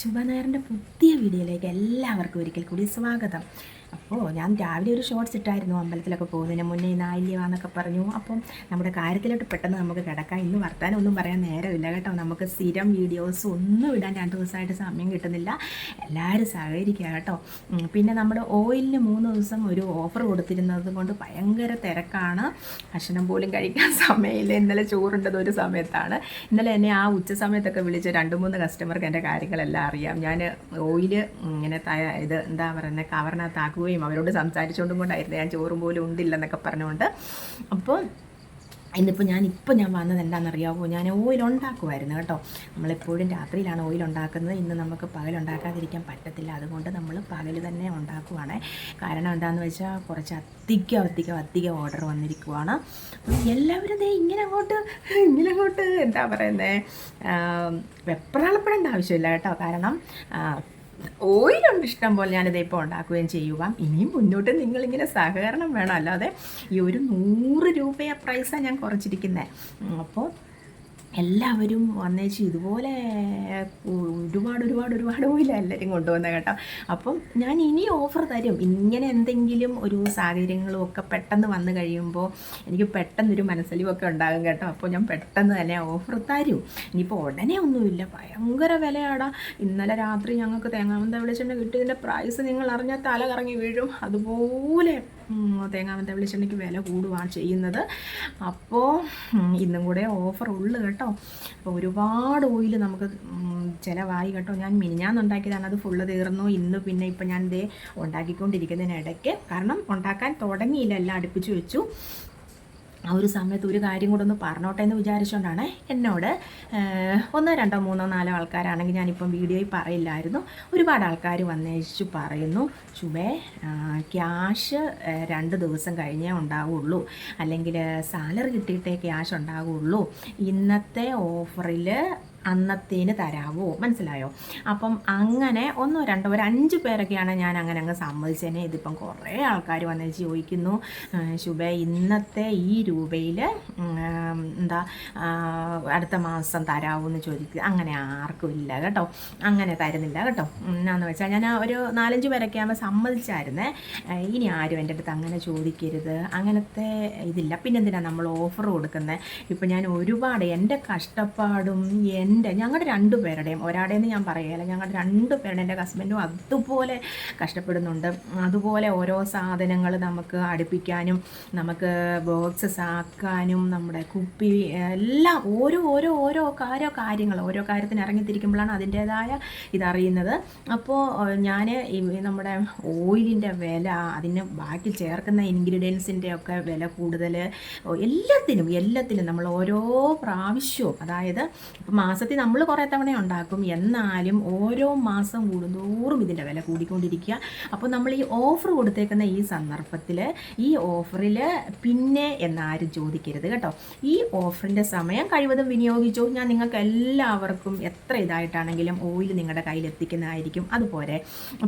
ശുഭനായറിന്റെ പുതിയ വീഡിയോയിലേക്ക് എല്ലാവർക്കും ഒരിക്കൽ കൂടി സ്വാഗതം. അപ്പോൾ ഞാൻ രാവിലെ ഒരു ഷോർട്സ് ഇട്ടായിരുന്നു അമ്പലത്തിലൊക്കെ പോകുന്നതിന് മുന്നേ നായില്യവാന്നൊക്കെ പറഞ്ഞു. അപ്പം നമ്മുടെ കാര്യത്തിലോട്ട് പെട്ടെന്ന് നമുക്ക് കിടക്കാം. ഇന്ന് വർത്താനം ഒന്നും പറയാൻ നേരമില്ല കേട്ടോ. നമുക്ക് സ്ഥിരം വീഡിയോസ് ഒന്നും ഇടാൻ രണ്ട് ദിവസമായിട്ട് സമയം കിട്ടുന്നില്ല. എല്ലാവരും സഹകരിക്കുക കേട്ടോ. പിന്നെ നമ്മുടെ ഓയിലിന് മൂന്ന് ദിവസം ഒരു ഓഫർ കൊടുത്തിരുന്നത് കൊണ്ട് ഭയങ്കര തിരക്കാണ്. ഭക്ഷണം പോലും കഴിക്കാൻ സമയമില്ല. ഇന്നലെ ചോറുണ്ടത് ഒരു സമയത്താണ്. ഇന്നലെ എന്നെ ആ ഉച്ച സമയത്തൊക്കെ വിളിച്ച് രണ്ട് മൂന്ന് കസ്റ്റമർക്ക് എന്റെ കാര്യങ്ങളെല്ലാം അറിയാം. ഞാൻ ഓയിൽ ഇങ്ങനെ ഇത് എന്താ പറയുന്നത് കവറിനകത്താക്കുകയും അവരോട് സംസാരിച്ചുകൊണ്ടും കൊണ്ടായിരുന്നു ഞാൻ ചോറും പോലും ഉണ്ടില്ലെന്നൊക്കെ പറഞ്ഞുകൊണ്ട്. അപ്പോൾ ഇന്നിപ്പോൾ ഞാൻ ഇപ്പോൾ ഞാൻ വന്നത് എന്താണെന്നറിയാമോ ഞാൻ ഓയിൽ ഉണ്ടാക്കുമായിരുന്നു കേട്ടോ. നമ്മളെപ്പോഴും രാത്രിയിലാണ് ഓയിൽ ഉണ്ടാക്കുന്നത്. ഇന്ന് നമുക്ക് പകൽ ഉണ്ടാക്കാതിരിക്കാൻ പറ്റത്തില്ല. അതുകൊണ്ട് നമ്മൾ പകൽ തന്നെ ഉണ്ടാക്കുവാണ്. കാരണം എന്താണെന്ന് വെച്ചാൽ കുറച്ച് അധികം അധികം അധികം ഓർഡർ വന്നിരിക്കുവാണ്. എല്ലാവരും ദേ ഇങ്ങനെ അങ്ങോട്ട് ഇങ്ങനെ അങ്ങോട്ട് എന്താ പറയുന്നത് വെപ്രാളപ്പെടേണ്ട ആവശ്യമില്ല കേട്ടോ. കാരണം ഓയിലുണ്ട് ഇഷ്ടം പോലെ. ഞാനിത് ഇപ്പോൾ ഉണ്ടാക്കുകയും ചെയ്യുക ഇനിയും മുന്നോട്ട് നിങ്ങളിങ്ങനെ സഹകരണം വേണം. അല്ലാതെ ഈ ഒരു നൂറ് രൂപയാണ് പ്രൈസാണ് ഞാൻ കുറച്ചിരിക്കുന്നത് അപ്പോൾ എല്ലാവരും വന്നേച്ച് ഇതുപോലെ ഒരുപാട് ഒരുപാട് ഒരുപാട് പോയില്ല എല്ലാവരും കൊണ്ടുവന്ന കേട്ടോ. അപ്പം ഞാൻ ഇനി ഓഫർ തരും. ഇങ്ങനെ എന്തെങ്കിലും ഒരു സാഹചര്യങ്ങളും ഒക്കെ പെട്ടെന്ന് വന്നു കഴിയുമ്പോൾ എനിക്ക് പെട്ടെന്നൊരു മനസ്സലിവൊക്കെ ഉണ്ടാകും കേട്ടോ. അപ്പോൾ ഞാൻ പെട്ടെന്ന് തന്നെ ഓഫർ തരും. ഇനിയിപ്പോൾ ഉടനെ ഒന്നുമില്ല. ഭയങ്കര വിലയാടാ. ഇന്നലെ രാത്രി ഞങ്ങൾക്ക് തേങ്ങാമന്ത വെളിച്ചെണ്ണ കിട്ടിയതിന്റെ പ്രൈസ് നിങ്ങൾ അറിഞ്ഞാൽ തല കറങ്ങി വീഴും. അതുപോലെ ഉം, വെളിച്ചെണ്ണയ്ക്ക് വില കൂടുകയാണ് ചെയ്യുന്നത്. അപ്പോൾ ഇന്നും കൂടെ ഓഫർ ഉള്ളു കേട്ടോ. ഒരുപാട് ഓയിൽ നമുക്ക് ചിലവായി കേട്ടോ. ഞാൻ മിനിഞ്ഞാന്നുണ്ടാക്കിയതാണ് അത് ഫുള്ള് തീർന്നു. ഇന്ന് പിന്നെ ഇപ്പം ഞാൻ ഇതേ ഉണ്ടാക്കിക്കൊണ്ടിരിക്കുന്നതിനിടയ്ക്ക്. കാരണം ഉണ്ടാക്കാൻ തുടങ്ങിയില്ല. എല്ലാം അടുപ്പിച്ച് വെച്ചു. ആ ഒരു സമയത്ത് ഒരു കാര്യം കൂടെ ഒന്ന് പറഞ്ഞോട്ടെ എന്ന് വിചാരിച്ചുകൊണ്ടാണ് എന്നോട് ഒന്നോ രണ്ടോ മൂന്നോ നാലോ ആൾക്കാരാണെങ്കിൽ ഞാനിപ്പം വീഡിയോയിൽ പറയില്ലായിരുന്നു. ഒരുപാട് ആൾക്കാർ വന്നേച്ചു പറയുന്നു ശുഭേ ക്യാഷ് രണ്ട് ദിവസം കഴിഞ്ഞേ ഉണ്ടാവുള്ളൂ. അല്ലെങ്കിൽ സാലറി കിട്ടിയിട്ടേ ക്യാഷ് ഉണ്ടാവുള്ളൂ. ഇന്നത്തെ ഓഫറിൽ അന്നത്തേന് തരാവോ? മനസ്സിലായോ? അപ്പം അങ്ങനെ ഒന്നോ രണ്ടോ ഒരു അഞ്ച് പേരൊക്കെയാണ് ഞാൻ അങ്ങനെ അങ്ങ് സമ്മതിച്ചതിനെ. ഇതിപ്പം കുറേ ആൾക്കാർ വന്ന് ചോദിക്കുന്നു. ശുഭ ഇന്നത്തെ ഈ രൂപയിൽ എന്താ അടുത്ത മാസം തരാവോ എന്ന് ചോദിക്കുക അങ്ങനെ ആർക്കും ഇല്ല കേട്ടോ. അങ്ങനെ തരുന്നില്ല കേട്ടോ. എന്നാന്ന് വെച്ചാൽ ഞാൻ ഒരു നാലഞ്ച് പേരൊക്കെ ആകുമ്പോൾ സമ്മതിച്ചായിരുന്നേ. ഇനി ആരും എന്റെ അടുത്ത് അങ്ങനെ ചോദിക്കരുത്. അങ്ങനത്തെ ഇതില്ല. പിന്നെന്തിനാണ് നമ്മൾ ഓഫർ കൊടുക്കുന്നത് ഇപ്പം ഞാൻ ഒരുപാട് എന്റെ കഷ്ടപ്പാടും എന്റെ ഞങ്ങളുടെ രണ്ടു പേരുടെയും ഒരാടേന്ന് ഞാൻ പറയുകയില്ല ഞങ്ങളുടെ രണ്ടു പേരുടെ എന്റെ ഹസ്ബൻഡും അതുപോലെ കഷ്ടപ്പെടുന്നുണ്ട്. അതുപോലെ ഓരോ സാധനങ്ങൾ നമുക്ക് അടുപ്പിക്കാനും നമുക്ക് ബോക്സസ് ആക്കാനും നമ്മുടെ കുപ്പി എല്ലാം ഓരോ ഓരോ ഓരോ ഓരോ കാര്യങ്ങൾ ഓരോ കാര്യത്തിന് ഇറങ്ങിത്തിരിക്കുമ്പോഴാണ് അതിന്റേതായ ഇതറിയുന്നത്. അപ്പോൾ ഞാൻ നമ്മുടെ ഓയിലിന്റെ വില അതിന് ബാക്കി ചേർക്കുന്ന ഇൻഗ്രീഡിയൻസിന്റെ ഒക്കെ വില കൂടുതൽ എല്ലാത്തിനും എല്ലാത്തിനും നമ്മൾ ഓരോ പ്രാവശ്യവും അതായത് ഇപ്പം മാസത്തിൽ നമ്മൾ കുറേ തവണ ഉണ്ടാക്കും. എന്നാലും ഓരോ മാസം കൂടുന്തോറും ഇതിന്റെ വില കൂടിക്കൊണ്ടിരിക്കുക. അപ്പോൾ നമ്മൾ ഈ ഓഫർ കൊടുത്തേക്കുന്ന ഈ സന്ദർഭത്തിൽ ഈ ഓഫറിൽ പിന്നെ എന്നാരും ചോദിക്കരുത് കേട്ടോ. ഈ ഓഫറിന്റെ സമയം കഴിവതും വിനിയോഗിച്ചു. ഞാൻ നിങ്ങൾക്ക് എല്ലാവർക്കും എത്ര ഇതായിട്ടാണെങ്കിലും ഓയിൽ നിങ്ങളുടെ കയ്യിൽ എത്തിക്കുന്നതായിരിക്കും അതുപോലെ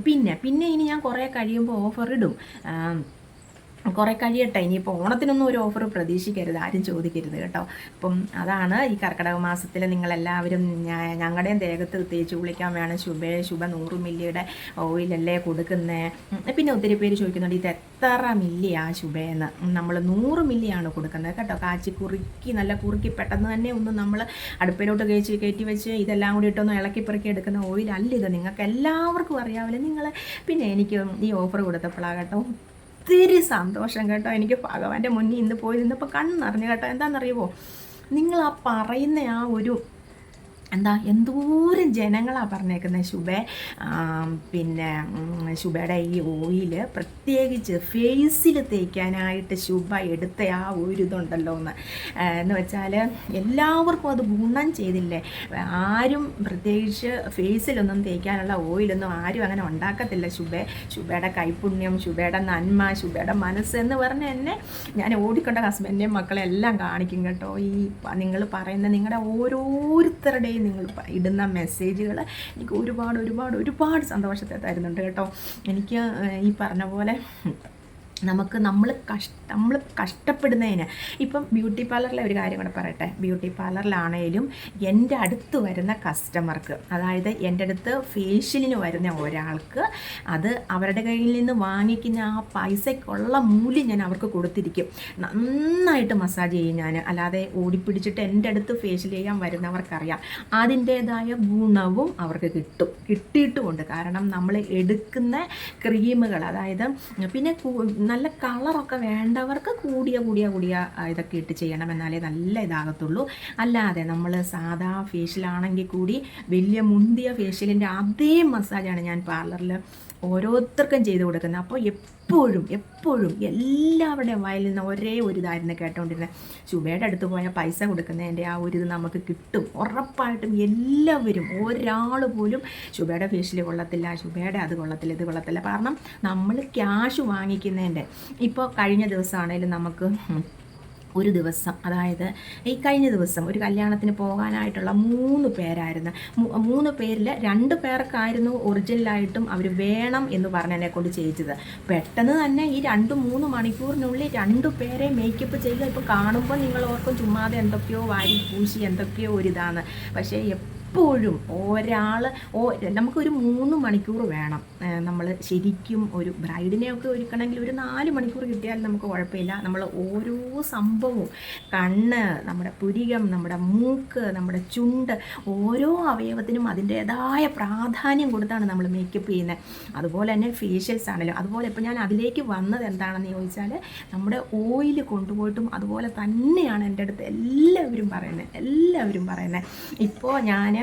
പിന്നെ പിന്നെ ഇനി ഞാൻ കുറേ കഴിയുമ്പോൾ ഓഫർ ഇടും കുറേ കഴിയട്ടെ. ഇനിയിപ്പോൾ ഓണത്തിനൊന്നും ഒരു ഓഫർ പ്രതീക്ഷിക്കരുത്. ആരും ചോദിക്കരുത് കേട്ടോ. അപ്പം അതാണ് ഈ കർക്കിടക മാസത്തിൽ നിങ്ങളെല്ലാവരും ഞങ്ങളുടെയും ദേഹത്ത് തേച്ച് കുളിക്കാൻ വേണം. ശുഭ ശുഭ നൂറ് മില്ലിയുടെ ഓയിലല്ലേ കൊടുക്കുന്നത് പിന്നെ ഒത്തിരി പേര് ചോദിക്കുന്നുണ്ട് ഇത് എത്ര മില്ലിയാ ശുഭയെന്ന് നമ്മൾ നൂറ് മില്ലിയാണ് കൊടുക്കുന്നത് കേട്ടോ. കാച്ചി കുറുക്കി നല്ല കുറുക്കി പെട്ടെന്ന് തന്നെ ഒന്ന് നമ്മൾ അടുപ്പിലോട്ട് കയറ്റി കയറ്റി വെച്ച് ഇതെല്ലാം കൂടി ഇട്ടൊന്ന് ഇളക്കി പെറുക്കി എടുക്കുന്ന ഓയിലല്ല ഇത്. നിങ്ങൾക്ക് എല്ലാവർക്കും അറിയാവില്ല നിങ്ങൾ പിന്നെ എനിക്ക് ഈ ഓഫർ കൊടുത്തപ്പോഴാണ് കേട്ടോ ഒത്തിരി സന്തോഷം കേട്ടോ. എനിക്ക് ഭഗവാന്റെ മുന്നിൽ ഇന്ന് പോയി നിന്നപ്പോൾ കണ്ണ് നിറഞ്ഞു കേട്ടോ. എന്താണെന്നറിയുമോ നിങ്ങൾ ആ പറയുന്ന ആ ഒരു എന്താ എന്തോരം ജനങ്ങളാണ് പറഞ്ഞേക്കുന്നത് ശുഭ. പിന്നെ ശുഭയുടെ ഈ ഓയിൽ പ്രത്യേകിച്ച് ഫേസിൽ തേക്കാനായിട്ട് ശുഭ എടുത്ത ആ ഒരു ഇതുണ്ടല്ലോ എന്ന് എന്ന് വെച്ചാൽ എല്ലാവർക്കും അത് ഗുണം ചെയ്തില്ലേ? ആരും പ്രത്യേകിച്ച് ഫേസിലൊന്നും തേക്കാനുള്ള ഓയിലൊന്നും ആരും അങ്ങനെ ഉണ്ടാക്കത്തില്ല ശുഭ. ശുഭയുടെ കൈപുണ്യം ശുഭയുടെ നന്മ ശുഭയുടെ മനസ്സ് എന്ന് പറഞ്ഞ എന്നെ ഞാൻ ഓടിക്കൊണ്ട ഹസ്ബൻഡിന്റെയും മക്കളെ എല്ലാം കാണിക്കും കേട്ടോ. ഈ നിങ്ങൾ പറയുന്ന നിങ്ങളുടെ ഓരോരുത്തരുടെയും നിങ്ങൾ ഇടുന്ന മെസ്സേജുകൾ എനിക്ക് ഒരുപാട് ഒരുപാട് ഒരുപാട് സന്തോഷത്തെ തരുന്നുണ്ട് കേട്ടോ. എനിക്ക് ഈ പറഞ്ഞ പോലെ നമുക്ക് നമ്മൾ കഷ്ട നമ്മൾ കഷ്ടപ്പെടുന്നതിന്. ഇപ്പം ബ്യൂട്ടി പാർലറിലെ ഒരു കാര്യം കൂടെ പറയട്ടെ. ബ്യൂട്ടി പാർലറിലാണേലും എന്റെ അടുത്ത് വരുന്ന കസ്റ്റമർക്ക് അതായത് എന്റെ അടുത്ത് ഫേഷ്യലിന് വരുന്ന ഒരാൾക്ക് അത് അവരുടെ കയ്യിൽ നിന്ന് വാങ്ങിക്കുന്ന ആ പൈസയ്ക്കുള്ള മൂല്യം ഞാൻ അവർക്ക് കൊടുത്തിരിക്കും. നന്നായിട്ട് മസാജ് ചെയ്യും ഞാൻ അല്ലാതെ ഓടിപ്പിടിച്ചിട്ട് എന്റെ അടുത്ത് ഫേഷ്യൽ ചെയ്യാൻ വരുന്നവർക്കറിയാം. അതിന്റേതായ ഗുണവും അവർക്ക് കിട്ടും. കിട്ടിയിട്ടുമുണ്ട്. കാരണം നമ്മൾ എടുക്കുന്ന ക്രീമുകൾ അതായത് പിന്നെ നല്ല കളറൊക്കെ വേണ്ടവർക്ക് കൂടിയ കൂടിയ കൂടിയ ഇതൊക്കെ ഇട്ട് ചെയ്യണം എന്നാലേ നല്ല ഇതാകത്തുള്ളൂ. അല്ലാതെ നമ്മൾ സാധാ ഫേഷ്യലാണെങ്കിൽ കൂടി വലിയ മുന്തിയ ഫേഷ്യലിന്റെ അതേ മസാജാണ് ഞാൻ പാർലറിൽ ഓരോരുത്തർക്കും ചെയ്തു കൊടുക്കുന്നത്. അപ്പോൾ എപ്പോഴും എപ്പോഴും എല്ലാവരുടെയും വായിൽ നിന്ന് ഒരേ ഒരു ഇതായിരുന്നു കേട്ടോണ്ടിരുന്നത്. ശുഭയുടെ അടുത്ത് പോയാൽ പൈസ കൊടുക്കുന്നതിന്റെ ആ ഒരു ഇത് നമുക്ക് കിട്ടും. ഉറപ്പായിട്ടും എല്ലാവരും ഒരാൾ പോലും ശുഭയുടെ ഫീസിൽ കൊള്ളത്തില്ല ശുഭയുടെ അത് കൊള്ളത്തില്ല ഇത് കൊള്ളത്തില്ല. കാരണം നമ്മൾ ക്യാഷ് വാങ്ങിക്കുന്നതിന്റെ. ഇപ്പോൾ കഴിഞ്ഞ ദിവസമാണേലും നമുക്ക് ഒരു ദിവസം അതായത് ഈ കഴിഞ്ഞ ദിവസം ഒരു കല്യാണത്തിന് പോകാനായിട്ടുള്ള മൂന്ന് പേരായിരുന്നു. മൂന്ന് പേരിൽ രണ്ട് പേർക്കായിരുന്നു ഒറിജിനലായിട്ടും അവർ വേണം എന്ന് പറഞ്ഞ് എന്നെ കൊണ്ട് ചെയ്യിച്ചത്. പെട്ടെന്ന് തന്നെ ഈ രണ്ട് മൂന്ന് മണിക്കൂറിനുള്ളിൽ രണ്ട് പേരെ മേക്കപ്പ് ചെയ്യുക ഇപ്പോൾ കാണുമ്പോൾ നിങ്ങൾ ഓർക്കും ചുമ്മാതെ എന്തൊക്കെയോ വാരി പൂശി എന്തൊക്കെയോ ഒരിതാണ്. പക്ഷേ എപ്പോഴും ഒരാൾ ഓ നമുക്കൊരു മൂന്ന് മണിക്കൂർ വേണം. നമ്മൾ ശരിക്കും ഒരു ബ്രൈഡിനെയൊക്കെ ഒരുക്കണമെങ്കിൽ ഒരു നാല് മണിക്കൂർ കിട്ടിയാൽ നമുക്ക് കുഴപ്പമില്ല. നമ്മൾ ഓരോ സംഭവവും കണ്ണ് നമ്മുടെ പുരികം നമ്മുടെ മൂക്ക് നമ്മുടെ ചുണ്ട് ഓരോ അവയവത്തിനും അതിന്റേതായ പ്രാധാന്യം കൊടുത്താണ് നമ്മൾ മേക്കപ്പ് ചെയ്യുന്നത് അതുപോലെ തന്നെ ഫേഷ്യൽസ് ആണല്ലോ അതുപോലെ ഇപ്പോൾ ഞാൻ അതിലേക്ക് വന്നത് എന്താണെന്ന് ചോദിച്ചാൽ നമ്മുടെ ഓയിൽ കൊണ്ടുപോയിട്ടും അതുപോലെ തന്നെയാണ് എന്റെ അടുത്ത് എല്ലാവരും പറയുന്നത് എല്ലാവരും പറയുന്നത് ഇപ്പോൾ ഞാൻ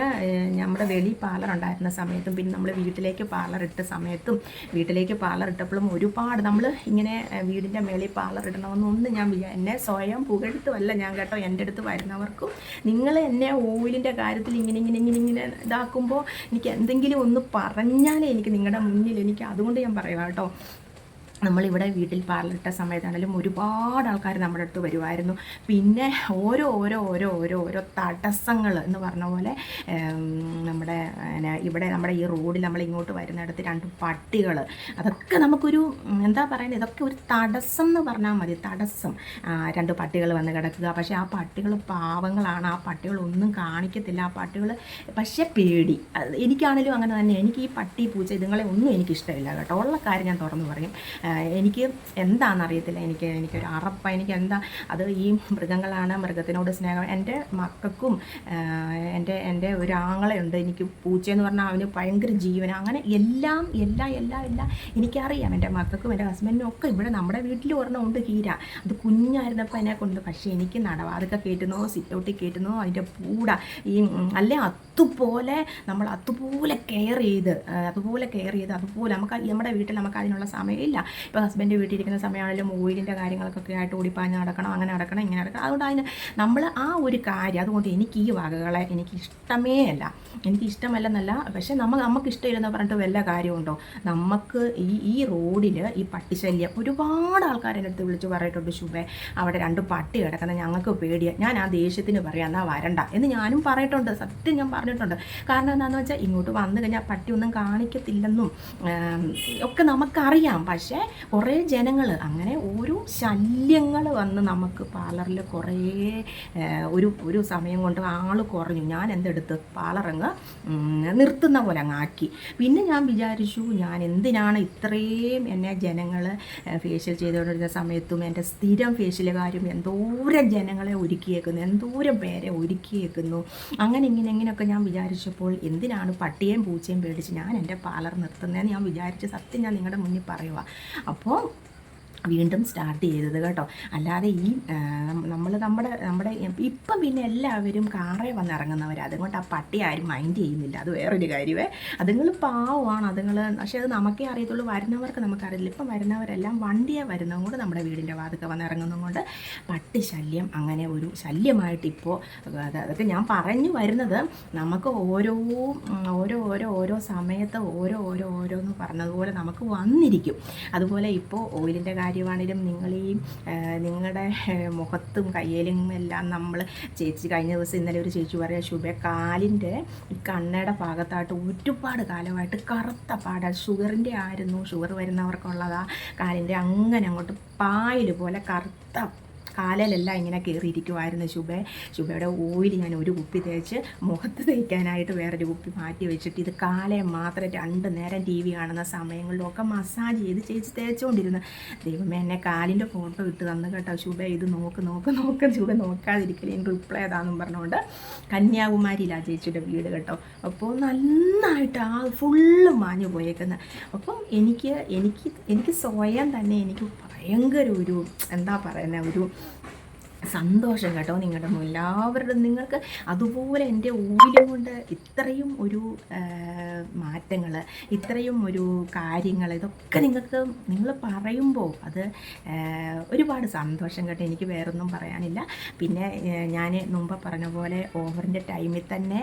നമ്മുടെ വെളി പാർലർ ഉണ്ടായിരുന്ന സമയത്തും പിന്നെ നമ്മൾ വീട്ടിലേക്ക് പാർലർ ഇട്ട സമയത്തും വീട്ടിലേക്ക് പാർലർ ഇട്ടപ്പോഴും ഒരുപാട് നമ്മൾ ഇങ്ങനെ വീടിന്റെ മേളിൽ പാർലർ ഇടണമെന്നൊന്നും ഞാൻ എന്നെ സ്വയം പുകഴ്ത്തുമല്ല ഞാൻ കേട്ടോ എന്റെ അടുത്ത് വരുന്നവർക്കും. നിങ്ങൾ എന്നെ ഓയിലിന്റെ കാര്യത്തിൽ ഇങ്ങനെ ഇങ്ങനെ ഇങ്ങനെ ഇങ്ങനെ ഇതാക്കുമ്പോൾ എനിക്ക് എന്തെങ്കിലും ഒന്ന് പറഞ്ഞാലേ എനിക്ക് നിങ്ങളുടെ മുന്നിൽ എനിക്ക് അതുകൊണ്ട് ഞാൻ പറയാം കേട്ടോ. നമ്മളിവിടെ വീട്ടിൽ പാർലറിട്ട സമയത്താണെങ്കിലും ഒരുപാട് ആൾക്കാർ നമ്മുടെ അടുത്ത് വരുമായിരുന്നു പിന്നെ ഓരോ ഓരോ ഓരോ ഓരോ ഓരോ തടസ്സങ്ങൾ എന്ന് പറഞ്ഞ പോലെ നമ്മുടെ ഇവിടെ നമ്മുടെ ഈ റോഡിൽ നമ്മൾ ഇങ്ങോട്ട് വരുന്നിടത്ത് രണ്ട് പട്ടികൾ അതൊക്കെ നമുക്കൊരു എന്താ പറയുന്നത് ഇതൊക്കെ ഒരു തടസ്സം എന്ന് പറഞ്ഞാൽ മതി. തടസ്സം. രണ്ട് പട്ടികൾ വന്ന് കിടക്കുക. പക്ഷേ ആ പട്ടികൾ പാവങ്ങളാണ്. ആ പട്ടികൾ ഒന്നും കാണിക്കത്തില്ല. ആ പട്ടികൾ പക്ഷേ പേടി. എനിക്കാണെങ്കിലും അങ്ങനെ തന്നെ. എനിക്ക് ഈ പട്ടി പൂച്ച ഇതുങ്ങളെ ഒന്നും എനിക്കിഷ്ടമില്ല കേട്ടോ. ഉള്ള കാര്യം ഞാൻ തുറന്നു പറയും. ആ, എന്താണെന്ന് അറിയത്തില്ല എനിക്ക് എനിക്കൊരു അറപ്പ. എനിക്ക് എന്താ അത് ഈ മൃഗങ്ങളാണ് മൃഗത്തിനോട് സ്നേഹം. എന്റെ മക്കൾക്കും എന്റെ എന്റെ ഒരു ആങ്ങളയുണ്ട് എനിക്ക് പൂച്ചയെന്ന് പറഞ്ഞാൽ അവന് ഭയങ്കര ജീവന. അങ്ങനെ എല്ലാം എല്ലാം എല്ലാം എല്ലാം എനിക്കറിയാം. എന്റെ മക്കൾക്കും എന്റെ ഹസ്ബൻഡിനും ഒക്കെ ഇവിടെ നമ്മുടെ വീട്ടിൽ ഒരെണ്ണം ഉണ്ട് ഹീര. അത് കുഞ്ഞായിരുന്നപ്പോൾ എന്നെ കൊണ്ട് പക്ഷേ എനിക്ക് നടവാതൊക്കെ കയറ്റുന്നോ സിറ്റൗട്ടി കയറ്റുന്നോ അതിന്റെ പൂട ഈ അല്ലെ അതുപോലെ നമ്മൾ അതുപോലെ കെയർ ചെയ്ത് അതുപോലെ കെയർ ചെയ്ത് അതുപോലെ നമുക്ക് നമ്മുടെ വീട്ടിൽ നമുക്ക് അതിനുള്ള സമയമില്ല. ഇപ്പോൾ ഹസ്ബൻഡ് വീട്ടിലിരിക്കുന്ന സമയമാണെങ്കിലും ഓയിലിന്റെ കാര്യങ്ങൾക്കൊക്കെ ആയിട്ട് ഓടിപ്പാഞ്ഞ് നടക്കണം അങ്ങനെ നടക്കണം ഇങ്ങനെ നടക്കണം. അതുകൊണ്ട് അതിന് നമ്മൾ ആ ഒരു കാര്യം അതുകൊണ്ട് എനിക്ക് ഈ വകകളെ എനിക്ക് ഇഷ്ടമേ അല്ല. എനിക്ക് ഇഷ്ടമല്ലെന്നല്ല പക്ഷേ നമ്മൾ നമുക്ക് ഇഷ്ടമില്ലെന്ന് പറഞ്ഞിട്ട് വല്ല കാര്യമുണ്ടോ? നമുക്ക് ഈ ഈ റോഡിൽ ഈ പട്ടിശല്യം ഒരുപാട് ആൾക്കാർ എന്റെ അടുത്ത് വിളിച്ച് പറഞ്ഞിട്ടുണ്ട് ശുഭേ അവിടെ രണ്ട് പട്ടി കിടക്കുന്ന ഞങ്ങൾക്ക് പേടിയാണ് ഞാൻ ആ ദേഷ്യത്തിന് പറയാം എന്നാൽ വരണ്ട. എന്ന് ഞാനും പറഞ്ഞിട്ടുണ്ട് സത്യം ഞാൻ പറഞ്ഞിട്ടുണ്ട്. കാരണം എന്താണെന്ന് വെച്ചാൽ ഇങ്ങോട്ട് വന്നു കഴിഞ്ഞാൽ പട്ടിയൊന്നും കാണിക്കത്തില്ലെന്നും ഒക്കെ നമുക്കറിയാം. പക്ഷേ കുറേ ജനങ്ങൾ അങ്ങനെ ഓരോ ശല്യങ്ങൾ വന്ന് നമുക്ക് പാർലറിൽ കുറേ ഒരു ഒരു സമയം കൊണ്ട് ആൾ കുറഞ്ഞു. ഞാൻ എന്തെടുത്ത്? പാർലറങ്ങ് നിർത്തുന്ന പോലെ അങ്ങ് ആക്കി. പിന്നെ ഞാൻ വിചാരിച്ചു ഞാൻ എന്തിനാണ് ഇത്രയും എന്നെ ജനങ്ങൾ ഫേഷ്യൽ ചെയ്തുകൊണ്ടിരുന്ന സമയത്തും എന്റെ സ്ഥിരം ഫേഷ്യലുകാരും എന്തോരം ജനങ്ങളെ ഒരുക്കിയേക്കുന്നു എന്തോരം പേരെ ഒരുക്കിയേക്കുന്നു. അങ്ങനെ ഇങ്ങനെ ഇങ്ങനെയൊക്കെ ഞാൻ വിചാരിച്ചപ്പോൾ എന്തിനാണ് പട്ടിയേയും പൂച്ചയും പേടിച്ച് ഞാൻ എന്റെ പാർലർ നിർത്തുന്നതെന്ന് ഞാൻ വിചാരിച്ച് സത്യം ഞാൻ നിങ്ങളുടെ മുന്നിൽ പറയുക അപ്പോൾ വീണ്ടും സ്റ്റാർട്ട് ചെയ്തത് കേട്ടോ. അല്ലാതെ ഈ നമ്മൾ നമ്മുടെ നമ്മുടെ ഇപ്പം പിന്നെ എല്ലാവരും കാറേ വന്നിറങ്ങുന്നവർ അതുകൊണ്ട് ആ പട്ടി ആരും മൈൻഡ് ചെയ്യുന്നില്ല. അത് വേറൊരു കാര്യമേ അതുങ്ങൾ പാവമാണ്. അതുങ്ങൾ പക്ഷേ അത് നമുക്കേ അറിയത്തുള്ളൂ. വരുന്നവർക്ക് നമുക്കറിയില്ല ഇപ്പം വരുന്നവരെല്ലാം വണ്ടിയെ വരുന്നതുകൊണ്ട് നമ്മുടെ വീടിന്റെ വാതൊക്കെ വന്നിറങ്ങുന്നതുകൊണ്ട് പട്ടി ശല്യം അങ്ങനെ ഒരു ശല്യമായിട്ട് ഇപ്പോൾ അത് അതൊക്കെ ഞാൻ പറഞ്ഞു വരുന്നത് നമുക്ക് ഓരോ ഓരോ ഓരോ ഓരോ സമയത്ത് ഓരോ ഓരോ ഓരോന്ന് പറഞ്ഞതുപോലെ നമുക്ക് വന്നിരിക്കും. അതുപോലെ ഇപ്പോൾ ഓയിലിന്റെ കാര്യം കാര്യമാണെങ്കിലും നിങ്ങൾ ഈ നിങ്ങളുടെ മുഖത്തും കയ്യിലും എല്ലാം നമ്മൾ ചേച്ചി കഴിഞ്ഞ ദിവസം ഇന്നലെ ഒരു ചേച്ചി പറയാം ശുഭ കാലിന്റെ കണ്ണയുടെ ഭാഗത്തായിട്ട് ഒരുപാട് കാലമായിട്ട് കറുത്ത പാടാണ് ഷുഗറിന്റെ ആയിരുന്നു ഷുഗർ വരുന്നവർക്കുള്ളതാ കാലിന്റെ അങ്ങനെ അങ്ങോട്ട് പായൽ പോലെ കറുത്ത കാലിലെല്ലാം ഇങ്ങനെ കയറിയിരിക്കുമായിരുന്നു ശുഭ. ശുഭയുടെ ഓയിൽ ഞാൻ ഒരു കുപ്പി തേച്ച് മുഖത്ത് തേക്കാനായിട്ട് വേറൊരു കുപ്പി മാറ്റി വെച്ചിട്ട് ഇത് കാലയെ മാത്രം രണ്ട് നേരം ടി വി കാണുന്ന സമയങ്ങളിലൊക്കെ മസാജ് ചെയ്ത് ചേച്ചി തേച്ചുകൊണ്ടിരുന്നു ദൈവമേ എന്നെ കാലിന്റെ ഫോട്ടോ ഇട്ട് തന്നു കേട്ടോ ശുഭ. ഇത് നോക്ക് നോക്ക് നോക്ക്. ശുഭ നോക്കാതിരിക്കലേ റിപ്ലൈ ഏതാണെന്നും പറഞ്ഞുകൊണ്ട് കന്യാകുമാരിയിലാണ് ചേച്ചിയുടെ വീട് കേട്ടോ. അപ്പോൾ നന്നായിട്ട് ആ ഫുള്ള് മാഞ്ഞു പോയേക്കുന്നത് അപ്പം എനിക്ക് എനിക്ക് എനിക്ക് സ്വയം തന്നെ എനിക്ക് ഭയങ്കര ഒരു എന്താ പറയുന്നത് ഒരു സന്തോഷം കേട്ടോ നിങ്ങളുടെ എല്ലാവരുടെ നിങ്ങൾക്ക് അതുപോലെ എന്റെ ഊരിലും കൊണ്ട് ഇത്രയും ഒരു മാറ്റങ്ങൾ ഇത്രയും ഒരു കാര്യങ്ങൾ ഇതൊക്കെ നിങ്ങൾക്ക് നിങ്ങൾ പറയുമ്പോൾ അത് ഒരുപാട് സന്തോഷം കേട്ടോ. എനിക്ക് വേറൊന്നും പറയാനില്ല. പിന്നെ ഞാൻ മുമ്പ് പറഞ്ഞ പോലെ ഓഫറിന്റെ ടൈമിൽ തന്നെ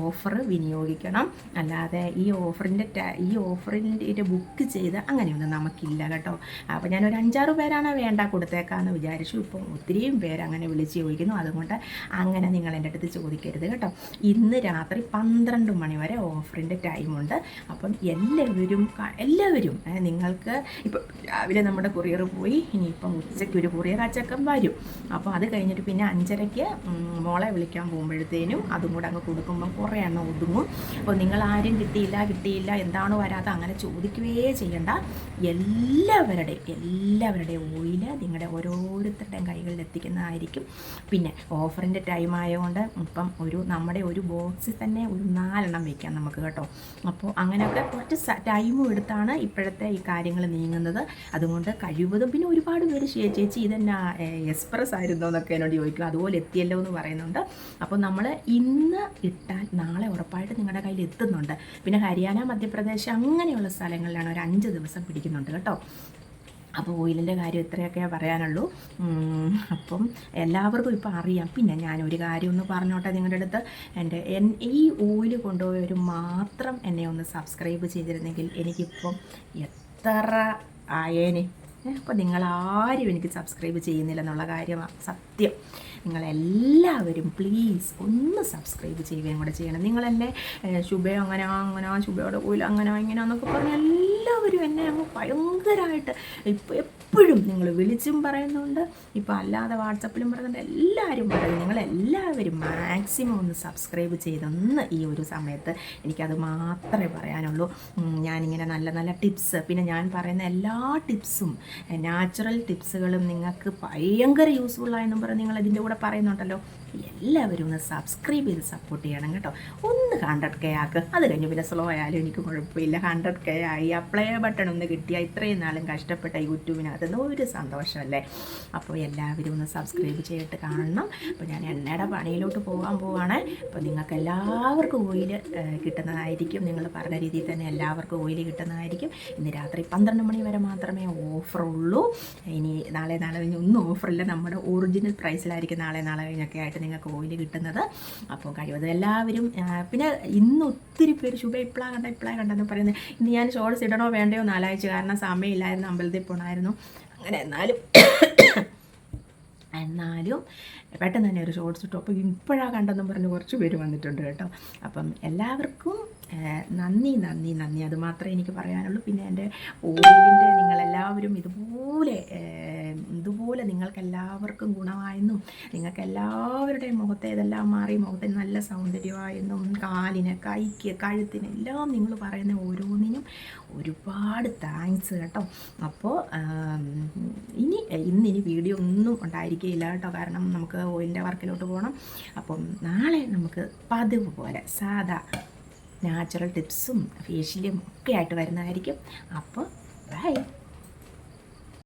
ഓഫർ വിനിയോഗിക്കണം. അല്ലാതെ ഈ ഓഫറിന്റെ ഈ ഓഫറിന്റെ ബുക്ക് ചെയ്ത് അങ്ങനെയൊന്നും നമുക്കില്ല കേട്ടോ. അപ്പോൾ ഞാനൊരു അഞ്ചാറ് പേരാണ് വേണ്ട കൊടുത്തേക്കാന്ന് വിചാരിച്ചു. ഇപ്പം ഒത്തിരിയും പേര് അങ്ങനെ വിളിച്ച് ചോദിക്കുന്നു. അതുകൊണ്ട് അങ്ങനെ നിങ്ങൾ എന്റെ അടുത്ത് ചോദിക്കരുത് കേട്ടോ. ഇന്ന് രാത്രി പന്ത്രണ്ട് മണി വരെ ഓഫറിന്റെ ടൈമുണ്ട്. അപ്പം എല്ലാവരും എല്ലാവരും നിങ്ങൾക്ക് ഇപ്പം രാവിലെ നമ്മുടെ കൊറിയർ പോയി ഇനിയിപ്പം ഉച്ചയ്ക്ക് ഒരു കൊറിയർ അച്ചക്കം വരും. അപ്പോൾ അത് കഴിഞ്ഞിട്ട് പിന്നെ അഞ്ചരയ്ക്ക് മോളെ വിളിക്കാൻ പോകുമ്പോഴത്തേനും അതും കൂടെ അങ്ങ് കൊടുക്കുമ്പം കുറേ എണ്ണം ഒതുങ്ങും. അപ്പോൾ നിങ്ങൾ ആരും കിട്ടിയില്ല കിട്ടിയില്ല എന്താണോ വരാതെ അങ്ങനെ ചോദിക്കുകയേ ചെയ്യണ്ട. എല്ലാവരുടെയും എല്ലാവരുടെയും ഓയിൽ നിങ്ങളുടെ ഓരോരുത്തരുടെയും കൈകളിൽ എത്തിക്കുന്നതായിരിക്കും പിന്നെ ഓഫറിന്റെ ടൈം ആയതുകൊണ്ട് ഇപ്പം ഒരു നമ്മുടെ ഒരു ബോക്സിൽ തന്നെ ഒരു നാലെണ്ണം വയ്ക്കാം നമുക്ക് കേട്ടോ. അപ്പോൾ അങ്ങനെയൊക്കെ കുറച്ച് ടൈമും എടുത്താണ് ഇപ്പോഴത്തെ ഈ കാര്യങ്ങൾ നീങ്ങുന്നത്. അതുകൊണ്ട് കഴിവതും പിന്നെ ഒരുപാട് പേര് ചേച്ചി ഇതെന്നാ എക്സ്പ്രസ് ആയിരുന്നോ എന്നൊക്കെ എന്നോട് ചോദിക്കും. അതുപോലെ എത്തിയല്ലോ എന്ന് പറയുന്നുണ്ട്. അപ്പോൾ നമ്മൾ ഇന്ന് ഇട്ടാൽ നാളെ ഉറപ്പായിട്ട് നിങ്ങളുടെ കയ്യിൽ എത്തുന്നുണ്ട്. പിന്നെ ഹരിയാന മധ്യപ്രദേശ് അങ്ങനെയുള്ള സ്ഥലങ്ങളിലാണ് ഒരു അഞ്ച് ദിവസം പിടിക്കുന്നുണ്ട് കേട്ടോ. അപ്പോൾ ഓയിലിന്റെ കാര്യം ഇത്രയൊക്കെ പറയാനുള്ളൂ. അപ്പം എല്ലാവർക്കും ഇപ്പോൾ അറിയാം. പിന്നെ ഞാനൊരു കാര്യം ഒന്ന് പറഞ്ഞോട്ടെ നിങ്ങളുടെ അടുത്ത്. എന്റെ എൻ ഈ ഓയിൽ കൊണ്ടുപോയവർ മാത്രം എന്നെ ഒന്ന് സബ്സ്ക്രൈബ് ചെയ്തിരുന്നെങ്കിൽ എനിക്കിപ്പം എത്ര ആയേനെ. അപ്പോൾ നിങ്ങളാരും എനിക്ക് സബ്സ്ക്രൈബ് ചെയ്യുന്നില്ല എന്നുള്ള കാര്യമാണ് സത്യം. നിങ്ങളെല്ലാവരും പ്ലീസ് ഒന്ന് സബ്സ്ക്രൈബ് ചെയ്യുകയും കൂടെ ചെയ്യണം. നിങ്ങളെന്നെ ശുഭയോ അങ്ങനെ അങ്ങനെ ശുഭയോടെ പോയില്ല അങ്ങനെ ഇങ്ങനെ എന്നൊക്കെ പറഞ്ഞ് എല്ലാവരും എന്നെ അങ്ങ് ഭയങ്കരമായിട്ട് ഇപ്പോൾ എപ്പോഴും നിങ്ങൾ വിളിച്ചും പറയുന്നുണ്ട്. ഇപ്പോൾ അല്ലാതെ വാട്സപ്പിലും പറയുന്നുണ്ട്. എല്ലാവരും പറയും. നിങ്ങളെല്ലാവരും മാക്സിമം ഒന്ന് സബ്സ്ക്രൈബ് ചെയ്തൊന്ന് ഈ ഒരു സമയത്ത് എനിക്കത് മാത്രമേ പറയാനുള്ളൂ. ഞാനിങ്ങനെ നല്ല നല്ല ടിപ്സ് പിന്നെ ഞാൻ പറയുന്ന എല്ലാ ടിപ്സും നാച്ചുറൽ ടിപ്സുകളും നിങ്ങൾക്ക് ഭയങ്കര യൂസ്ഫുള്ളായെന്നും പറഞ്ഞ് നിങ്ങൾ ഇതിന്റെ കൂടെ പറയുന്നുണ്ടല്ലോ. എല്ലാവരും ഒന്ന് സബ്സ്ക്രൈബ് ചെയ്ത് സപ്പോർട്ട് ചെയ്യണം കേട്ടോ. ഒന്ന് ഹൺഡ്രഡ് കെ ആക്ക്. അത് കഴിഞ്ഞ് പിന്നെ സ്ലോ ആയാലും എനിക്ക് കുഴപ്പമില്ല. ഹൺഡ്രഡ് കെ ആയി. അപ്ലൈ ബട്ടൺ ഒന്ന് കിട്ടിയാൽ ഇത്രയും നാളും കഷ്ടപ്പെട്ട യൂട്യൂബിനകത്ത് നിന്ന് ഒരു സന്തോഷമല്ലേ? അപ്പോൾ എല്ലാവരും ഒന്ന് സബ്സ്ക്രൈബ് ചെയ്തിട്ട് കാണണം. അപ്പോൾ ഞാൻ എണ്ണയുടെ പണിയിലോട്ട് പോകാൻ പോവാണ്. അപ്പോൾ നിങ്ങൾക്ക് എല്ലാവർക്കും ഓയിൽ കിട്ടുന്നതായിരിക്കും. നിങ്ങൾ പറഞ്ഞ രീതിയിൽ തന്നെ എല്ലാവർക്കും ഓയിൽ കിട്ടുന്നതായിരിക്കും. ഇന്ന് രാത്രി പന്ത്രണ്ട് മണി വരെ മാത്രമേ ഓഫറുള്ളൂ ഇനി നാളെ നാളെ കഴിഞ്ഞ് ഒന്നും ഓഫറില്ല നമ്മുടെ ഒറിജിനൽ പ്രൈസിലായിരിക്കും നാളെ നാളെ കഴിഞ്ഞൊക്കെ ആയിട്ട് നിങ്ങൾക്ക് ഓയിൽ കിട്ടുന്നത്. അപ്പോൾ കഴിവതും എല്ലാവരും പിന്നെ ഇന്ന് ഒത്തിരി പേര് ശുഭ ഇപ്പോഴാണ് കണ്ട ഇപ്പോഴാണ് കണ്ടെന്ന് പറയുന്നത് ഇന്ന് ഞാൻ ഷോർട്സ് ഇടണോ വേണ്ടയോ നാലാഴ്ച കാരണം സമയമില്ലായിരുന്നു അമ്പലത്തിൽ പോണായിരുന്നു. അങ്ങനെ എന്നാലും എന്നാലും പെട്ടെന്ന് തന്നെ ഒരു ഷോർട്സ് ഇട്ടു അപ്പോൾ ഇപ്പോഴാണ് കണ്ടെന്നും പറഞ്ഞ് കുറച്ച് പേര് വന്നിട്ടുണ്ട് കേട്ടോ. അപ്പം എല്ലാവർക്കും നന്ദി നന്ദി നന്ദി. അത് മാത്രമേ എനിക്ക് പറയാനുള്ളൂ. പിന്നെ എന്റെ ഓയിലിന്റെ നിങ്ങളെല്ലാവരും ഇതുപോലെ ഇതുപോലെ നിങ്ങൾക്കെല്ലാവർക്കും ഗുണമായെന്നും നിങ്ങൾക്ക് എല്ലാവരുടെയും മുഖത്തെ ഇതെല്ലാം മാറി മുഖത്തിന് നല്ല സൗന്ദര്യമായെന്നും കാലിന് കൈക്ക് കഴുത്തിന് എല്ലാം നിങ്ങൾ പറയുന്ന ഓരോന്നിനും ഒരുപാട് താങ്ക്സ് കേട്ടോ. അപ്പോൾ ഇനി ഇന്നിനി വീഡിയോ ഒന്നും ഉണ്ടായിരിക്കില്ല കേട്ടോ. കാരണം നമുക്ക് ഓയിലിന്റെ വർക്കിലോട്ട് പോകണം. അപ്പം നാളെ നമുക്ക് പതിവ് പോലെ സാധാ നാച്ചുറൽ ടിപ്സും ഫേഷ്യലും ഒക്കെ ആയിട്ട് വരുന്നതായിരിക്കും. അപ്പോൾ ബൈ.